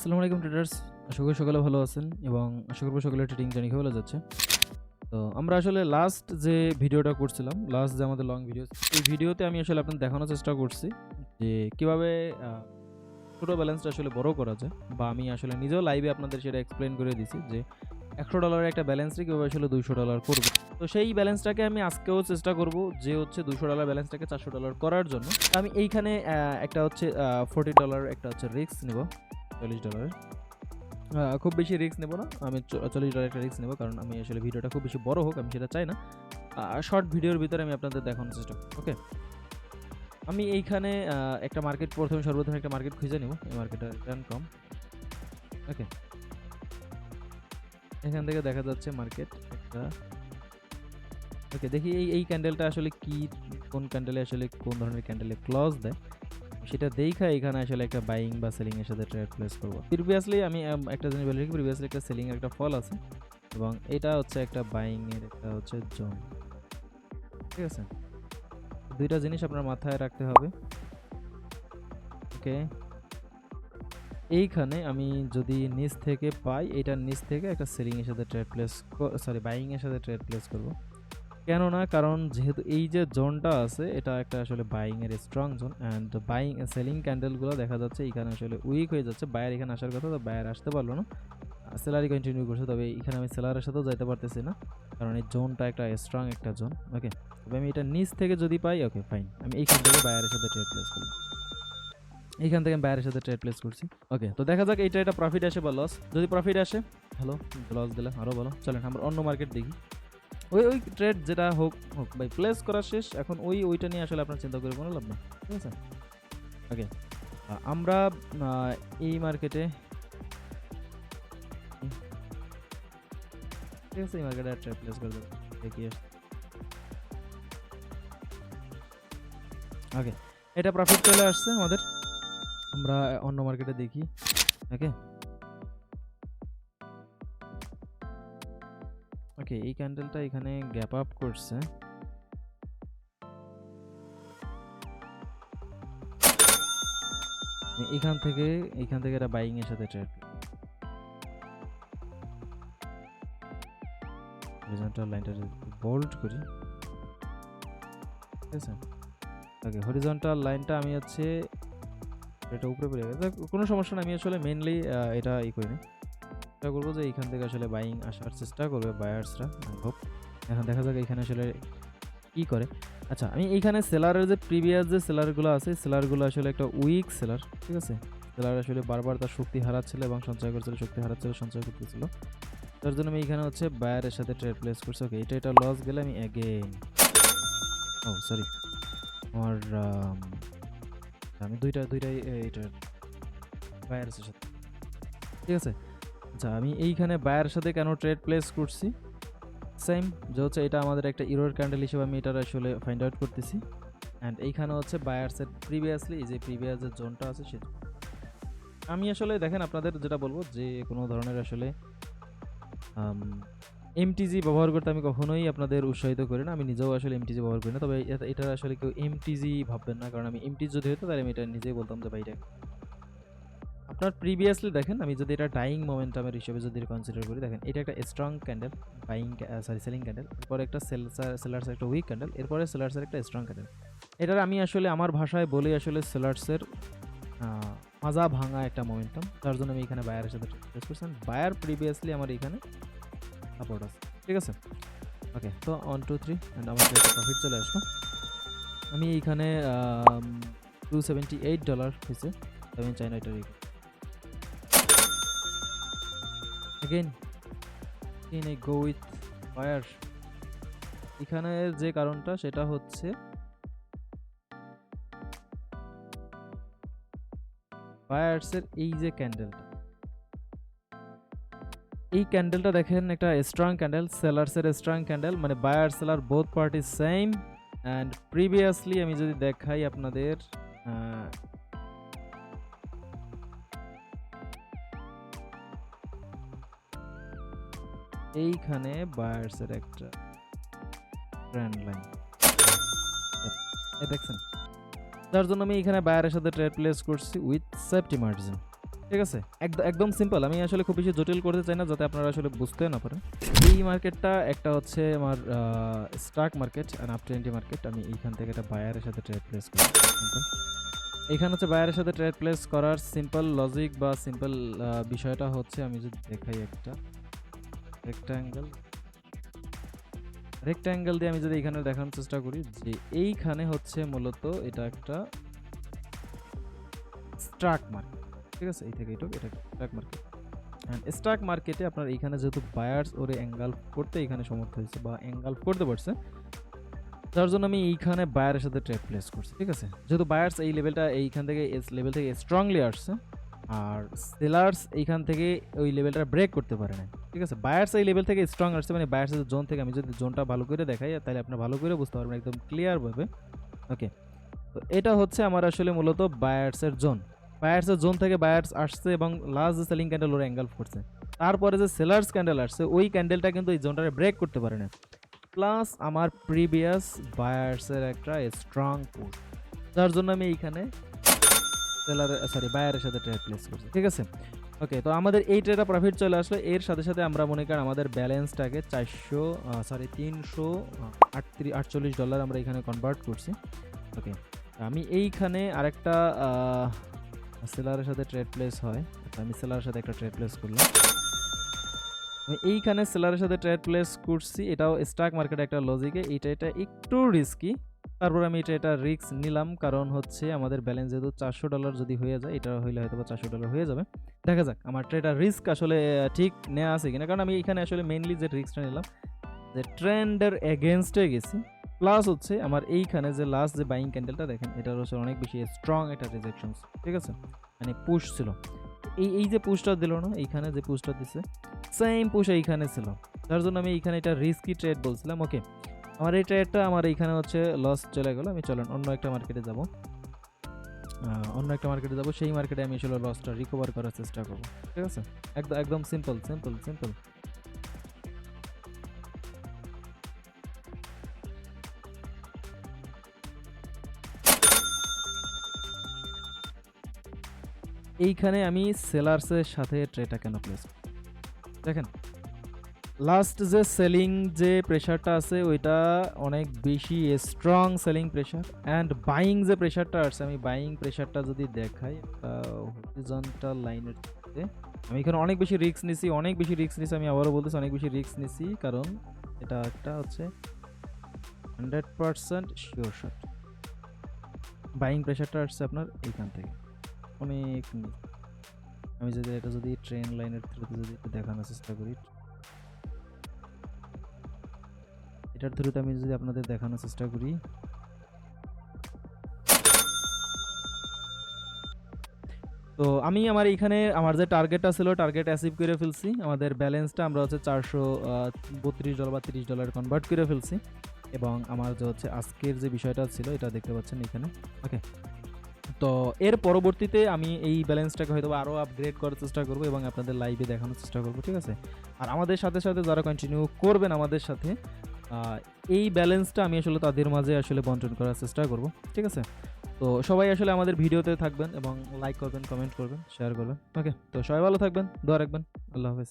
আসসালামু আলাইকুম ট্রেডার্স আশা করি সকলে ভালো আছেন এবং আশা করব সকলে ট্রেডিং জানি ভালো যাচ্ছে। তো আমরা আসলে লাস্ট যে ভিডিওটা করছিলাম লাস্ট যে আমাদের লং ভিডিও এই ভিডিওতে আমি আসলে আপনাদের দেখানোর চেষ্টা করছি যে কীভাবে ছোটো ব্যালেন্সটা আসলে বড় করা যায় বা আমি আসলে নিজেও লাইভে আপনাদের সেটা এক্সপ্লেন করে দিছি যে একশো ডলারের একটা ব্যালেন্সে কীভাবে আসলে দুইশো ডলার করব। তো সেই ব্যালেন্সটাকে আমি আজকেও চেষ্টা করব যে হচ্ছে দুশো ডলার ব্যালেন্সটাকে চারশো ডলার করার জন্য। আমি এইখানে একটা হচ্ছে ফোর্টি ডলার একটা হচ্ছে রিস্ক নেব। চল্লিশ ডলারের খুব বেশি রিস্ক নেব না। আমি চল্লিশ ডলার একটা রিস্ক নেব, কারণ আমি আসলে ভিডিওটা খুব বেশি বড় হোক, আমি সেটা চাই না। শর্ট ভিডিওর ভিতরে আমি আপনাদের দেখানোর চেষ্টা ওকে আমি এইখানে একটা মার্কেট প্রথমে সর্বপ্রথম একটা মার্কেট খুঁজে নেব, এই মার্কেটটা রিটার্ন কম ওকে এখান থেকে দেখা যাচ্ছে মার্কেট একটা ওকে দেখি এই এই ক্যান্ডেলটা আসলে কি, কোন ক্যান্ডেলে আসলে কোন ধরনের ক্যান্ডেলে ক্লজ দেয়। সেটা দেখা এখানে আসলে একটা বাইং বা সেলিং এর সাথে ট্রেড প্লেস করব। প্রিভিয়াসলি আমি একটা জিনিস বলে রাখি প্রিভিয়াসলি একটা সেলিং এর একটা ফল আছে এবং এটা হচ্ছে একটা বাইং এর একটা হচ্ছে জোন ঠিক আছে? দুইটা জিনিস আপনার মাথায় রাখতে হবে। ওকে এইখানে আমি যদি নিচ থেকে পাই এটার নিচ থেকে একটা সেলিং এর সাথে ট্রেড প্লেস সরি বাইং এর সাথে ট্রেড প্লেস করব। কেননা, কারণ যেহেতু এই যে জোনটা আছে, এটা একটা আসলে বাইং এর strong zone and buying selling ক্যান্ডেলগুলো দেখা যাচ্ছে এখানে আসলে উইক হয়ে যাচ্ছে। বায়ার এখানে আসার কথা, তো বায়ার আসতে পারল না। সেলারি কন্টিনিউ করছে, তবে এখানে আমি সেলারের সাথেও যাইতে পারতেছি না, কারণ এই জোনটা একটা স্ট্রং একটা জোন ওকে তবে আমি এটা নিচ থেকে যদি পাই ওকে ফাইন আমি এইখান থেকে বায়ারের সাথে ট্রেড প্লেস করলাম। এইখান থেকে আমি বায়ারের সাথে ট্রেড প্লেস করছি ওকে তো দেখা যাক, এইটা এটা প্রফিট আসে বা লস যদি প্রফিট আসে হ্যালো লস দিলে আরও ভালো। চলেন, আমরা অন্য মার্কেট দেখি। ওই ওই ট্রেড যেটা হোক হোক, ভাই প্লেস করা শেষ। এখন ওই, ওইটা নিয়ে আসলে আপনার চিন্তা করে কোনো লাভ না ঠিক আছে? ওকে আমরা এই মার্কেটে ঠিক আছে, এই মার্কেটে ট্রেড প্লেস করে দেবো। দেখি ওকে এটা প্রফিট চলে আসছে আমাদের। আমরা অন্য মার্কেটে দেখি। ওকে ওকে এই ক্যান্ডেলটা এখানে গ্যাপ আপ করছে। এখান থেকে এখান থেকে এটা বাইং এর সাথে ট্রেড হরিজন্টাল লাইনটা বোল্ড করি। ঠিক আছে? ওকে হরিজন্টাল লাইনটা আমি হচ্ছে, এটা উপরে পড়ে গেছে কোনো সমস্যা না আমি আসলে মেনলি এটা ই করি। না চেষ্টা করব যে এইখান থেকে আসলে বাইং আসার চেষ্টা করবে বায়ার্সরা হোপ এখন দেখা যাক এখানে আসলে কি করে। আচ্ছা আমি এইখানে সেলারের যে প্রিভিয়াস যে সেলারগুলো আছে সেলারগুলো আসলে একটা উইক সেলার ঠিক আছে? সেলার আসলে বারবার তার শক্তি হারাচ্ছিল এবং সঞ্চয় করছিল, শক্তি হারাচ্ছিল, সঞ্চয় করতেছিল। তার জন্য আমি এখানে হচ্ছে বায়ারের সাথে ট্রেড প্লেস করছি। ওকে এটা এটা লস গেলে আমি অ্যাগেন ও সরি আমার আমি দুইটা, দুইটাই এটা বায়ারের সাথে। ঠিক আছে? আচ্ছা আমি এইখানে বায়ারের সাথে কেন ট্রেড প্লেস করছি? সেম যে হচ্ছে এটা আমাদের একটা ইরোর ক্যান্ডেল হিসেবে আমি এটার আসলে ফাইন্ড আউট করতেছি। অ্যান্ড এইখানে হচ্ছে বায়ার্সের প্রিভিয়াসলি যে প্রিভিয়াস যে জোনটা আছে সেটা আমি আসলে দেখেন আপনাদের যেটা বলব যে কোনো ধরনের আসলে এমটিজি ব্যবহার করতে আমি কখনোই আপনাদের উৎসাহিত করি না। আমি নিজেও আসলে এমটিজি ব্যবহার করি না। তবে এটা আসলে কেউ এমটিজি ভাববেন না। কারণ আমি এমটিজি যদি হতো তাহলে আমি এটা নিজেই বলতাম যে ভাই এটা আপনার প্রিভিয়াসলি দেখেন, আমি যদি এটা ডাইং মোমেন্টামের হিসেবে যদি কনসিডার করি, দেখেন, এটা একটা strong candle buying sorry selling candle এরপরে একটা সেল সেলার্সের একটা উইক ক্যান্ডেল এরপরে সেলার্সের একটা স্ট্রং ক্যান্ডেল এটার আমি আসলে আমার ভাষায় বলি আসলে সেলার্সের মাজা ভাঙা একটা মোমেন্টাম তার জন্য আমি এখানে বায়ারের সাথে ট্রেড করছেন বায়ার প্রিভিয়াসলি আমার এখানে সাপোর্ট আছে, ঠিক আছে? ওকে তো ওয়ান টু থ্রি অ্যান্ড আমার প্রফিট চলে আসলো। আমি এইখানে টু সেভেন্টি এইট ডলার হয়েছে, আমি চাই না এটা again again I go with fire? এখানে যে কারণটা, সেটা হচ্ছে ফায়ার্সের এই যে ক্যান্ডেলটা এই ক্যান্ডেলটা দেখেন, একটা স্ট্রং ক্যান্ডেল সেলার্সের স্ট্রং ক্যান্ডেল মানে buyer seller both party same and previously আমি যদি দেখাই আপনাদের এইখানে বায়ার্সের একটা ট্রেন্ড লাইন দেখছেন? যার জন্য আমি এখানে বায়ারের সাথে ট্রেড প্লেস করছি উইথ সেফটি মার্জিন ঠিক আছে? একদম সিম্পল আমি আসলে খুব বেশি জটিল করতে চাই না যাতে আপনারা আসলে বুঝতে না পারেন। এই মার্কেটটা একটা হচ্ছে আমার stock market and up twenty market আমি এইখান থেকে একটা বায়ারের সাথে ট্রেড প্লেস করি simple। এখানে হচ্ছে বায়ারের সাথে ট্রেড প্লেস করার সিম্পল লজিক বা সিম্পল বিষয়টা হচ্ছে আমি যদি দেখাই একটা। রেক্টাঙ্গেল রেক্টাঙ্গেল দিয়ে আমি যদি এখানে দেখানোর চেষ্টা করি, যে এইখানে হচ্ছে মূলত এটা একটা স্ট্রাক মার্কেট ঠিক আছে? এই থেকে এটা স্ট্রাক মার্কেট অ্যান্ড স্টক মার্কেটে আপনার এইখানে যেহেতু বায়ার্স ওরে অ্যাঙ্গাল করতে এখানে সমর্থ হয়েছে বা অ্যাঙ্গাল করতে পারছে যার জন্য আমি এইখানে বায়ারের সাথে ট্রেড প্লেস করছি। ঠিক আছে? যেহেতু বায়ার্স এই লেভেলটা এইখান থেকে লেভেল থেকে স্ট্রংলি আসছে আর সেলার্স এইখান থেকে ওই লেভেলটা ব্রেক করতে পারে না ঠিক আছে? বায়ার্স এই লেভেল থেকে স্ট্রং আসছে মানে বায়ার্সের জোন থেকে আমি যদি জোনটা ভালো করে দেখাই, তাহলে আপনার ভালো করে বুঝতে পারবেন একদম ক্লিয়ারভাবে ওকে তো এটা হচ্ছে আমার আসলে মূলত বায়ার্সের জোন বায়ার্সের জোন থেকে বায়ার্স আসছে এবং লাস্ট সেলিং ক্যান্ডেল ওরা অ্যাঙ্গেল করছে। তারপরে যে সেলার্স ক্যান্ডেল আসছে, ওই ক্যান্ডেলটা কিন্তু এই জোনটাকে ব্রেক করতে পারে না প্লাস আমার প্রিভিয়াস বায়ার্সের একটা স্ট্রং পুশ যার জন্য আমি এইখানে সেলার সরি বায়ারের সাথে ট্রেড প্লেস করছি, ঠিক আছে? ওকে তো আমাদের এই ট্রেডটা প্রফিট চলে আসলো। এর সাথে সাথে আমরা মনে করেন আমাদের ব্যালেন্সটাকে চারশো সরি তিনশো আটত্রিশ আটচল্লিশ ডলার আমরা এখানে কনভার্ট করছি। ওকে আমি এইখানে আরেকটা সেলারের সাথে ট্রেড প্লেস হয়। আমি সেলারের সাথে একটা ট্রেড প্লেস করলাম। আমি এইখানে সেলারের সাথে ট্রেড প্লেস করছি। এটাও স্টক মার্কেটে একটা লজিকে এইটা এটা একটু রিস্কি তারপর আমি এটা এটা রিস্ক নিলাম। কারণ হচ্ছে আমাদের ব্যালেন্স যেহেতু চারশো ডলার যদি হয়ে যায়, এটা হইলে হয়তো বা চারশো ডলার হয়ে যাবে। দেখা যাক, আমার ট্রেডার রিস্ক আসলে ঠিক নেওয়া আছে কিনা। কারণ আমি এখানে আসলে মেইনলি যে রিস্কটা নিলাম, যে ট্রেন্ডের এগেনস্টে গেছি। প্লাস হচ্ছে আমার এইখানে যে লাস্ট যে বাইং ক্যান্ডেলটা দেখেন, এটার হচ্ছে অনেক বেশি স্ট্রং একটা রিজেকশন ঠিক আছে? মানে পুশ ছিল। এই এই যে পুশটা দিল না, এইখানে যে পুশটা দিছে সেম পুশ এইখানে ছিল। যার জন্য আমি এইখানে এটা রিস্কি ট্রেড বলছিলাম ওকে আমার এই ট্রেডটা আমার এইখানে হচ্ছে লস চলে গেল। আমি চলেন, অন্য একটা মার্কেটে যাব। অন্য একটা মার্কেটে যাব, সেই মার্কেটে আমি আসলে লসটা রিকভার করার চেষ্টা করব। ঠিক আছে? একদম একদম সিম্পল সিম্পল সিম্পল এইখানে আমি সেলার্সের সাথে ট্রেটা কেন প্লেস দেখেন লাস্ট যে সেলিং যে প্রেশারটা আছে, ওইটা অনেক বেশি strong selling pressure and buying যে প্রেশারটা আছে আমি বাইং প্রেশারটা যদি দেখাই হরিজন্টাল লাইনের আমি এখানে অনেক বেশি রিস্ক নিছি, অনেক বেশি রিস্ক নিছি, আমি আবারও বলতেছি অনেক বেশি রিস্ক নিছি, কারণ এটা একটা হচ্ছে hundred percent sure shot buying প্রেশারটা আসছে আপনার এইখান থেকে। অনেক আমি যদি এটা যদি ট্রেন লাইনের থ্রুতে যদি একটু দেখানোর চেষ্টা করি এটার থ্রুতে আমি যদি আপনাদের দেখানোর চেষ্টা করি। তো আমি আমার এখানে আমার যে টার্গেটটা ছিল টার্গেট অ্যাচিভ করে ফেলছি। আমাদের ব্যালেন্সটা আমরা হচ্ছে চারশো বত্রিশ ডলার বা তিরিশ ডলার কনভার্ট করে ফেলছি। এবং আমার যে হচ্ছে আজকের যে বিষয়টা ছিল, এটা দেখতে পাচ্ছেন এখানে ওকে তো এর পরবর্তীতে আমি এই ব্যালেন্সটাকে হয়তো আরও আপগ্রেড করার চেষ্টা করব এবং আপনাদের লাইভে দেখানোর চেষ্টা করব, ঠিক আছে? আর আমাদের সাথে সাথে যারা কন্টিনিউ করবেন আমাদের সাথে এই ব্যালেন্সটা আমি আসলে তাদের মাঝে আসলে বন্টন করার চেষ্টা করব, ঠিক আছে? তো সবাই আসলে আমাদের ভিডিওতে থাকবেন এবং লাইক করবেন কমেন্ট করবেন শেয়ার করবেন ওকে তো সবাই ভালো থাকবেন, দোয়া রাখবেন, আল্লাহ হাফেজ।